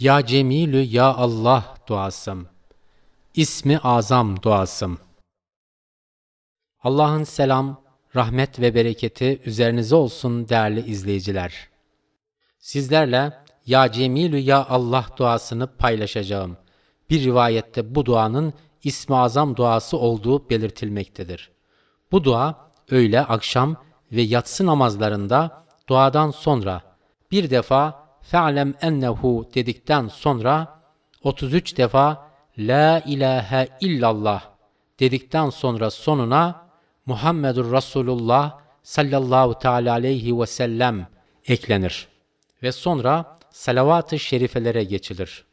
Ya Cemilü Ya Allah duasım. İsmi Azam duasım. Allah'ın selam, rahmet ve bereketi üzerinize olsun değerli izleyiciler. Sizlerle Ya Cemilü Ya Allah duasını paylaşacağım. Bir rivayette bu duanın İsmi Azam duası olduğu belirtilmektedir. Bu dua öğle, akşam ve yatsı namazlarında duadan sonra bir defa fe'lem ennehu dedikten sonra 33 defa la ilahe illallah dedikten sonra sonuna Muhammedur Resulullah sallallahu teala aleyhi ve sellem eklenir ve sonra salavat-ı şerifelere geçilir.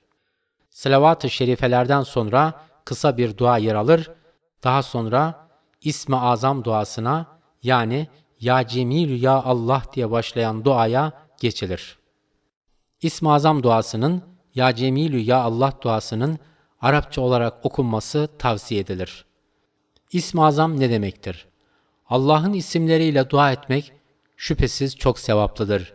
Salavat-ı şerifelerden sonra kısa bir dua yer alır. Daha sonra İsmi Azam duasına yani Ya Cemil Ya Allah diye başlayan duaya geçilir. İsmi Azam duasının Ya Cemilü Ya Allah duasının Arapça olarak okunması tavsiye edilir. İsmi Azam ne demektir? Allah'ın isimleriyle dua etmek şüphesiz çok sevaplıdır.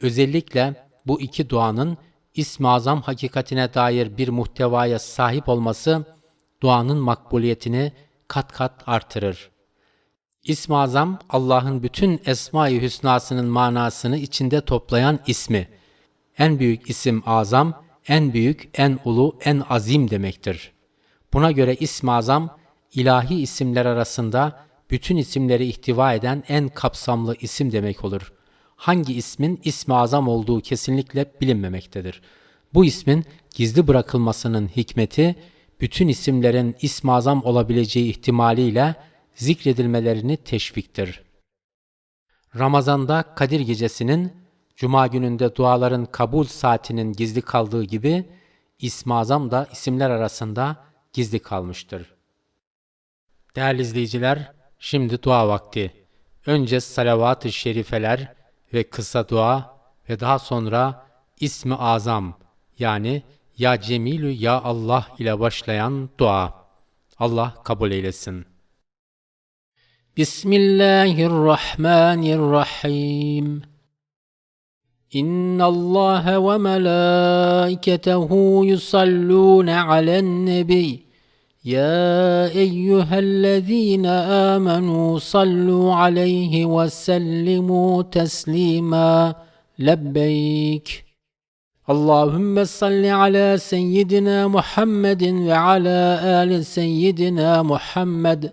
Özellikle bu iki duanın İsmi Azam hakikatine dair bir muhtevaya sahip olması duanın makbuliyetini kat kat artırır. İsmi Azam Allah'ın bütün Esma-i Hüsnasının manasını içinde toplayan ismi. En büyük isim Azam, en büyük, en ulu, en azim demektir. Buna göre İsmi Azam ilahi isimler arasında bütün isimleri ihtiva eden en kapsamlı isim demek olur. Hangi ismin ismi azam olduğu kesinlikle bilinmemektedir. Bu ismin gizli bırakılmasının hikmeti, bütün isimlerin ismi azam olabileceği ihtimaliyle zikredilmelerini teşviktir. Ramazanda Kadir Gecesi'nin, Cuma gününde duaların kabul saatinin gizli kaldığı gibi, İsmi Azam da isimler arasında gizli kalmıştır. Değerli izleyiciler, şimdi dua vakti. Önce salavat-ı şerifeler ve kısa dua ve daha sonra İsmi Azam yani Ya Cemilü Ya Allah ile başlayan dua. Allah kabul eylesin. Bismillahirrahmanirrahim. Allah ve melaiketehu yusallun alen nebi. يا ايها الذين امنوا صلوا عليه وسلموا تسليما. لبيك. اللهم صل على سيدنا محمد وعلى ال سيدنا محمد.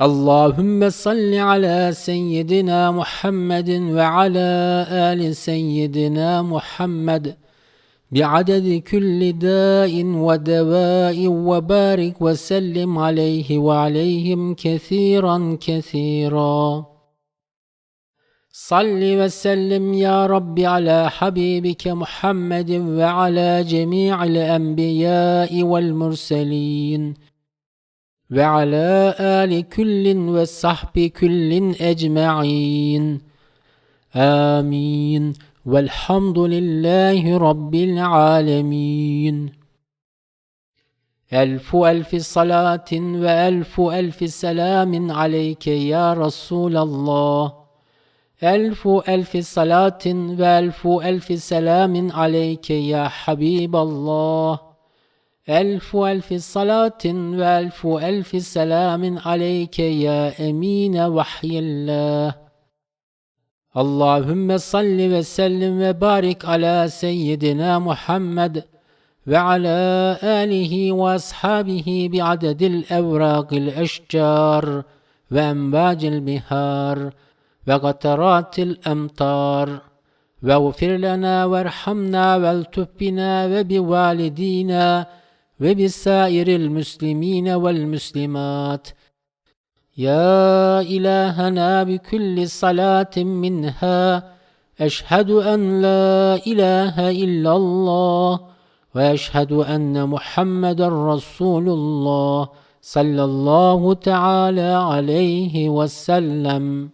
اللهم صل على سيدنا محمد وعلى آل سيدنا محمد بعدد كل داء ودواء وبارك وسلم عليه وعليهم كثيرا كثيرا. صل وسلم يا رب على حبيبك محمد وعلى جميع الأنبياء والمرسلين. وعلى آل كل وصحب كل أجمعين. آمين. والحمد لله رب العالمين. ألف ألف صلاة وألف ألف سلام عليك يا رسول الله. ألف ألف صلاة وألف ألف سلام عليك يا حبيب الله. ألف ألف صلاة وألف ألف سلام عليك يا أمين وحي الله. اللهم صل وسلم وبارك على سيدنا محمد وعلى آله وأصحابه بعدد الأوراق الأشجار وأمواج البهار وقطرات الأمطار. واغفر لنا وارحمنا والتف بنا وبوالدينا وبسائر المسلمين والمسلمات. يا إلهنا بكل صلاة منها أشهد أن لا إله إلا الله وأشهد أن محمد رسول الله صلى الله تعالى عليه وسلم.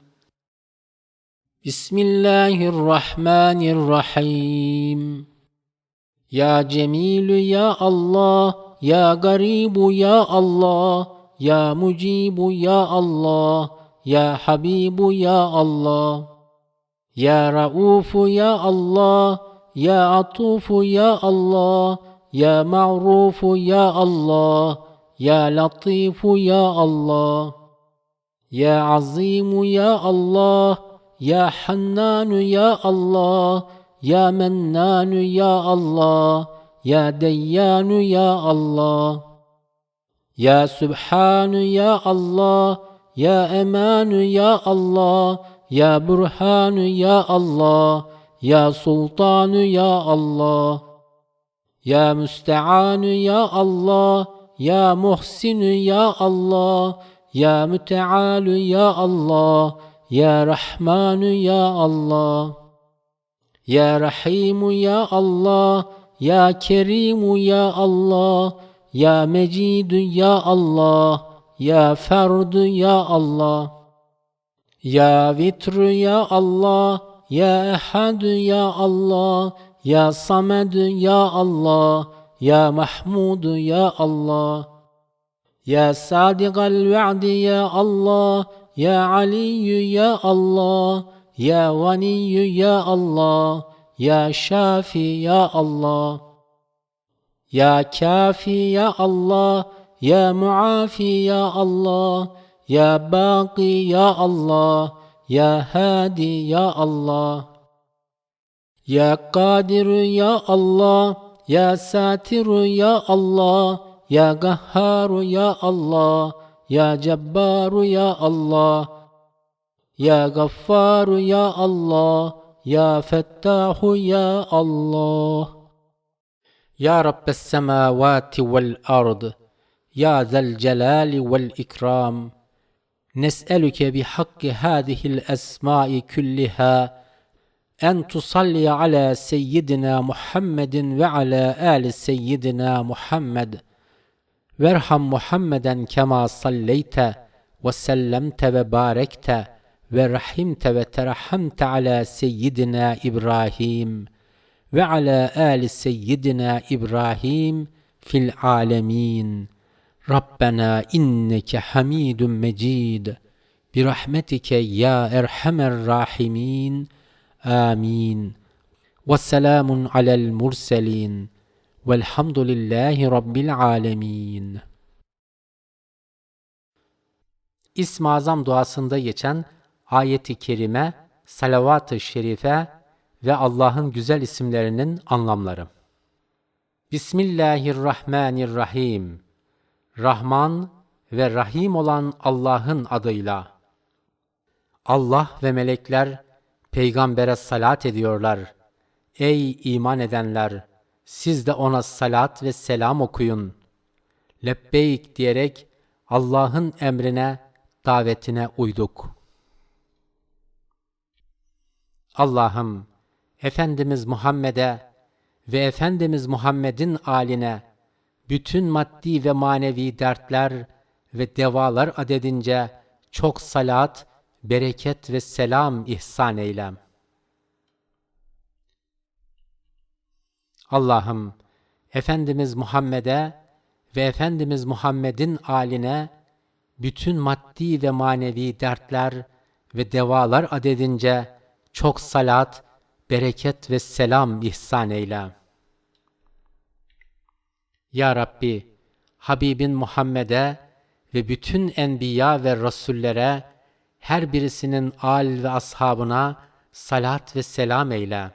بسم الله الرحمن الرحيم. Ya Cemilü ya Allah, ya Garibu ya Allah, ya Mucibu ya Allah, ya Habibu ya Allah, ya Raufu ya Allah, ya Atufu ya Allah, ya Ma'rufu ya Allah, ya Latifu ya Allah, ya Azimu ya Allah, ya Hannanu ya Allah, ya Mennanu Ya Allah Ya Deyyanu Ya Allah. Ya Sübhanu Ya Allah Ya Emanu Ya Allah Ya Burhanu Ya Allah Ya Sultanu Ya Allah. Ya Müsteanu Ya Allah Ya Muhsinu Ya Allah Ya Mütealu Ya Allah Ya Rahmanu Ya Allah. يا رحيم يا الله يا كريم يا الله يا مجيد يا الله يا فرد يا الله يا وتر يا الله يا أحد يا الله يا صمد يا الله يا محمود يا الله يا صادق الوعد يا الله يا علي يا الله يا غني يا الله يا شافي يا الله. يا كافي يا الله. يا معافي يا الله. يا باقي يا الله. يا هادي يا الله. يا قادر يا الله. يا ساتر يا الله. يا قهار يا الله. يا جبار يا الله. يا غفار يا الله يا فتاح يا الله. يا رب السماوات والأرض يا ذا الجلال والإكرام نسألك بحق هذه الأسماء كلها أن تصلي على سيدنا محمد وعلى آل سيدنا محمد. وارحم محمدا كما صليت وسلمت وباركت. ve rahimte ve terahamte ala seyyidina İbrahim ve ala ali seyyidina İbrahim fil alemin. Rabbena inneke hamidun mecid. Birahmetike ya erhamer rahimin. Amin. Ve selamun alel murselin. Velhamdülillahi Rabbil alemin. İsmi Azam duasında geçen ayeti kerime, salavat-ı şerife ve Allah'ın güzel isimlerinin anlamları. Bismillahirrahmanirrahim. Rahman ve Rahim olan Allah'ın adıyla. Allah ve melekler peygambere salat ediyorlar. Ey iman edenler! Siz de ona salat ve selam okuyun. Lebbeyk diyerek Allah'ın emrine, davetine uyduk. Allah'ım, Efendimiz Muhammed'e ve Efendimiz Muhammed'in aline bütün maddi ve manevi dertler ve devalar adedince çok salat, bereket ve selam ihsan eyle. Allah'ım, Efendimiz Muhammed'e ve Efendimiz Muhammed'in aline bütün maddi ve manevi dertler ve devalar adedince çok salat, bereket ve selam ihsan eyle. Ya Rabbi, Habibin Muhammed'e ve bütün enbiya ve rasullere, her birisinin al ve ashabına salat ve selam eyle.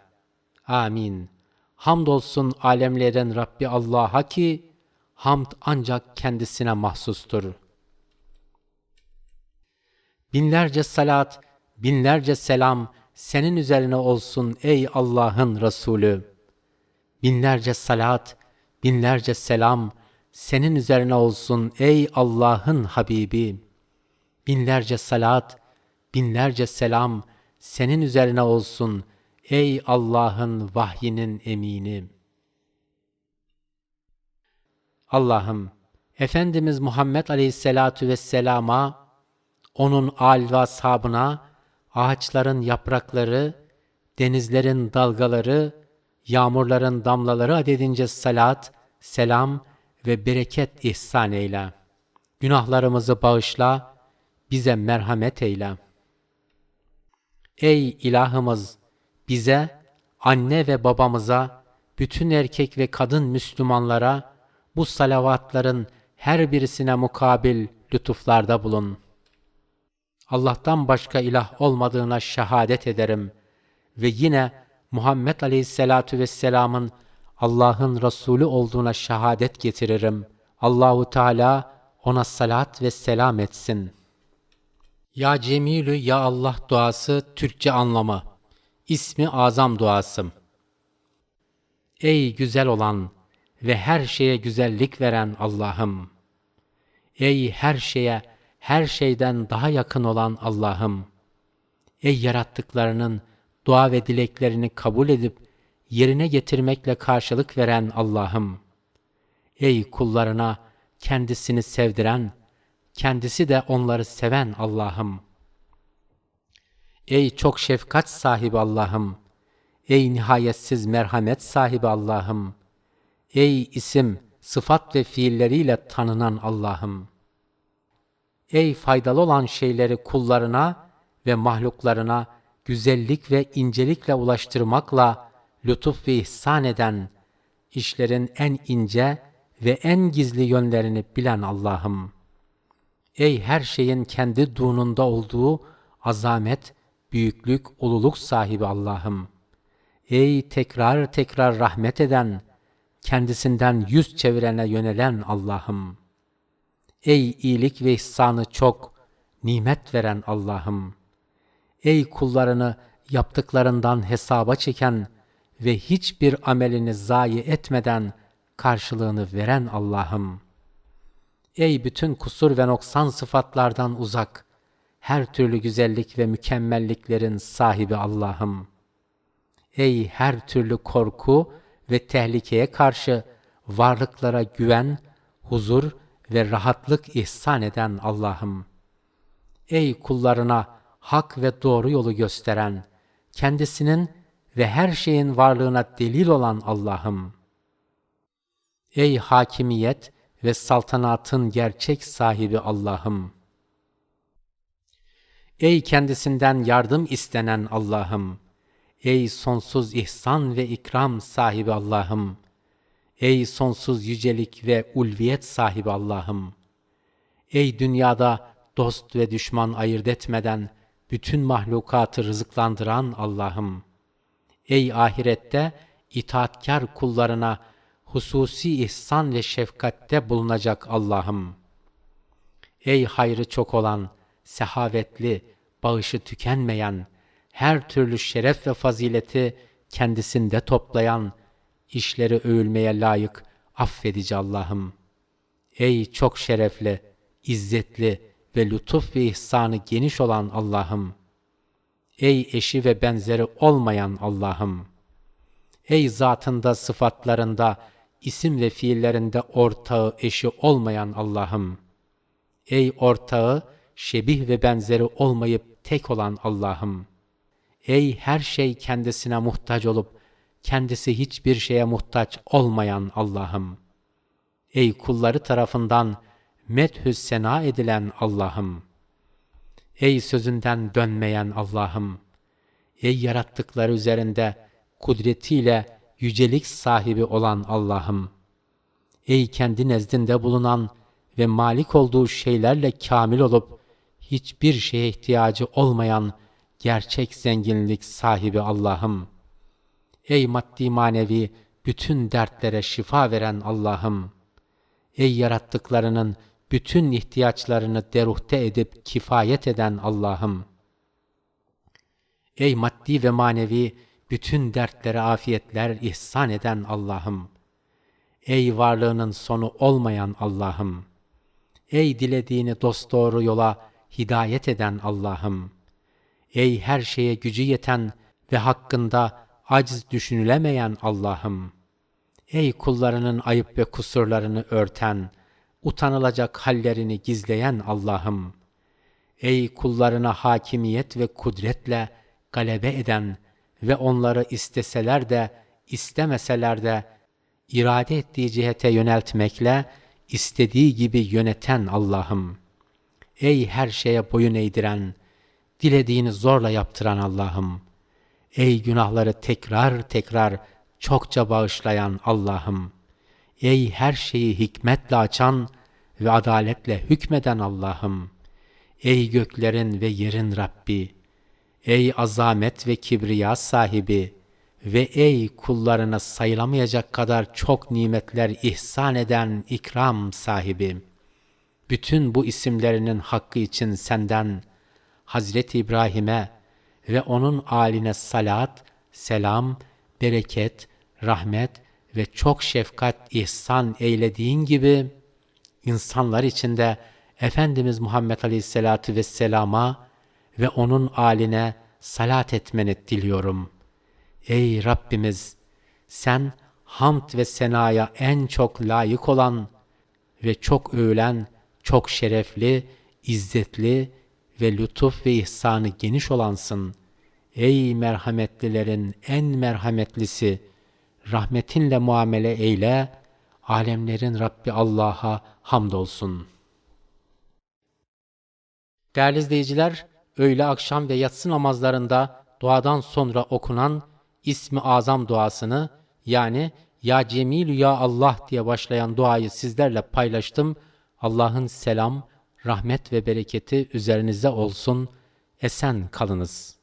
Amin. Hamdolsun alemlerin Rabbi Allah'a ki, hamd ancak kendisine mahsustur. Binlerce salat, binlerce selam senin üzerine olsun ey Allah'ın Resulü. Binlerce salat, binlerce selam senin üzerine olsun ey Allah'ın Habibi. Binlerce salat, binlerce selam senin üzerine olsun ey Allah'ın vahyinin emini. Allah'ım, Efendimiz Muhammed Aleyhisselatu Vesselam'a, onun âl ve ashabına, ağaçların yaprakları, denizlerin dalgaları, yağmurların damlaları adedince salat, selam ve bereket ihsan eyle. Günahlarımızı bağışla, bize merhamet eyle. Ey ilahımız! Bize, anne ve babamıza, bütün erkek ve kadın Müslümanlara bu salavatların her birisine mukabil lütuflarda bulun. Allah'tan başka ilah olmadığına şehadet ederim ve yine Muhammed Aleyhisselatu Vesselam'ın Allah'ın Resulü olduğuna şehadet getiririm. Allahu Teala ona salat ve selam etsin. Ya Cemilü Ya Allah duası Türkçe anlamı. İsmi azam duası. Ey güzel olan ve her şeye güzellik veren Allah'ım. Ey her şeye, her şeyden daha yakın olan Allah'ım. Ey yarattıklarının dua ve dileklerini kabul edip yerine getirmekle karşılık veren Allah'ım. Ey kullarına kendisini sevdiren, kendisi de onları seven Allah'ım. Ey çok şefkat sahibi Allah'ım. Ey nihayetsiz merhamet sahibi Allah'ım. Ey isim, sıfat ve fiilleriyle tanınan Allah'ım. Ey faydalı olan şeyleri kullarına ve mahluklarına güzellik ve incelikle ulaştırmakla lütuf ve ihsan eden, işlerin en ince ve en gizli yönlerini bilen Allah'ım. Ey her şeyin kendi dununda olduğu azamet, büyüklük, ululuk sahibi Allah'ım. Ey tekrar tekrar rahmet eden, kendisinden yüz çevirene yönelen Allah'ım. Ey iyilik ve ihsanı çok, nimet veren Allah'ım. Ey kullarını yaptıklarından hesaba çeken ve hiçbir amelini zayi etmeden karşılığını veren Allah'ım. Ey bütün kusur ve noksan sıfatlardan uzak, her türlü güzellik ve mükemmelliklerin sahibi Allah'ım. Ey her türlü korku ve tehlikeye karşı varlıklara güven, huzur ve rahatlık ihsan eden Allah'ım. Ey kullarına hak ve doğru yolu gösteren, kendisinin ve her şeyin varlığına delil olan Allah'ım. Ey hakimiyet ve saltanatın gerçek sahibi Allah'ım. Ey kendisinden yardım istenen Allah'ım. Ey sonsuz ihsan ve ikram sahibi Allah'ım. Ey sonsuz yücelik ve ulviyet sahibi Allah'ım. Ey dünyada dost ve düşman ayırt etmeden bütün mahlukatı rızıklandıran Allah'ım. Ey ahirette itaatkar kullarına hususi ihsan ve şefkatte bulunacak Allah'ım. Ey hayrı çok olan, sehavetli, bağışı tükenmeyen, her türlü şeref ve fazileti kendisinde toplayan, işleri övülmeye layık, affedici Allah'ım. Ey çok şerefli, izzetli ve lütuf ve ihsanı geniş olan Allah'ım. Ey eşi ve benzeri olmayan Allah'ım. Ey zatında, sıfatlarında, isim ve fiillerinde ortağı, eşi olmayan Allah'ım. Ey ortağı, şebih ve benzeri olmayıp tek olan Allah'ım. Ey her şey kendisine muhtaç olup, kendisi hiçbir şeye muhtaç olmayan Allah'ım. Ey kulları tarafından methü sena edilen Allah'ım. Ey sözünden dönmeyen Allah'ım. Ey yarattıkları üzerinde kudretiyle yücelik sahibi olan Allah'ım. Ey kendi nezdinde bulunan ve malik olduğu şeylerle kamil olup hiçbir şeye ihtiyacı olmayan gerçek zenginlik sahibi Allah'ım. Ey maddi manevi bütün dertlere şifa veren Allah'ım. Ey yarattıklarının bütün ihtiyaçlarını deruhte edip kifayet eden Allah'ım. Ey maddi ve manevi bütün dertlere afiyetler ihsan eden Allah'ım. Ey varlığının sonu olmayan Allah'ım. Ey dilediğini dosdoğru yola hidayet eden Allah'ım. Ey her şeye gücü yeten ve hakkında aciz düşünülemeyen Allah'ım. Ey kullarının ayıp ve kusurlarını örten, utanılacak hallerini gizleyen Allah'ım! Ey kullarına hakimiyet ve kudretle galebe eden ve onları isteseler de istemeseler de irade ettiği cihete yöneltmekle istediği gibi yöneten Allah'ım! Ey her şeye boyun eğdiren, dilediğini zorla yaptıran Allah'ım! Ey günahları tekrar tekrar çokça bağışlayan Allah'ım! Ey her şeyi hikmetle açan ve adaletle hükmeden Allah'ım! Ey göklerin ve yerin Rabbi! Ey azamet ve kibriya sahibi! Ve ey kullarına sayılamayacak kadar çok nimetler ihsan eden ikram sahibi! Bütün bu isimlerinin hakkı için senden Hazreti İbrahim'e ve onun aline salat, selam, bereket, rahmet ve çok şefkat ihsan eylediğin gibi insanlar içinde Efendimiz Muhammed Aleyhisselatü Vesselam'a ve onun aline salat etmeni diliyorum. Ey Rabbimiz! Sen hamd ve senaya en çok layık olan ve çok övülen, çok şerefli, izzetli ve lütuf ve ihsanı geniş olansın. Ey merhametlilerin en merhametlisi, rahmetinle muamele eyle, alemlerin Rabbi Allah'a hamdolsun. Değerli izleyiciler, öğle, akşam ve yatsı namazlarında duadan sonra okunan İsmi Azam duasını yani Ya Cemilü Ya Allah diye başlayan duayı sizlerle paylaştım. Allah'ın selam, rahmet ve bereketi üzerinize olsun. Esen kalınız.